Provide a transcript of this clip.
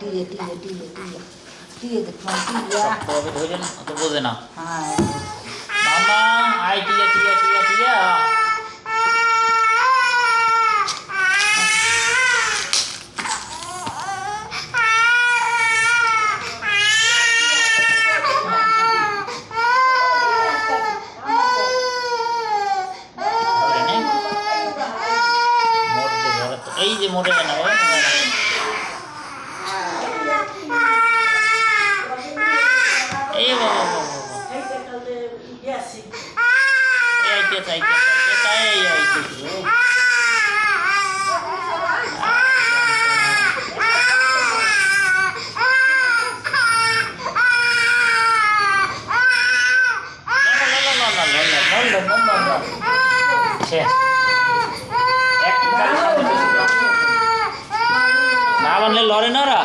টিয়ে টিয়ে টিয়ে দেখো বোঝে না। হ্যাঁ। মামা আই টিয়া টিয়া টিয়া। এই যে মোটে না ওই মোড়ে না। এই বাবা বাবা বাবা এই আইতেছে আইতেছে আইতেছে এই আইতেছে ও। শেষ একটা না বানলে লড়ে না ওরা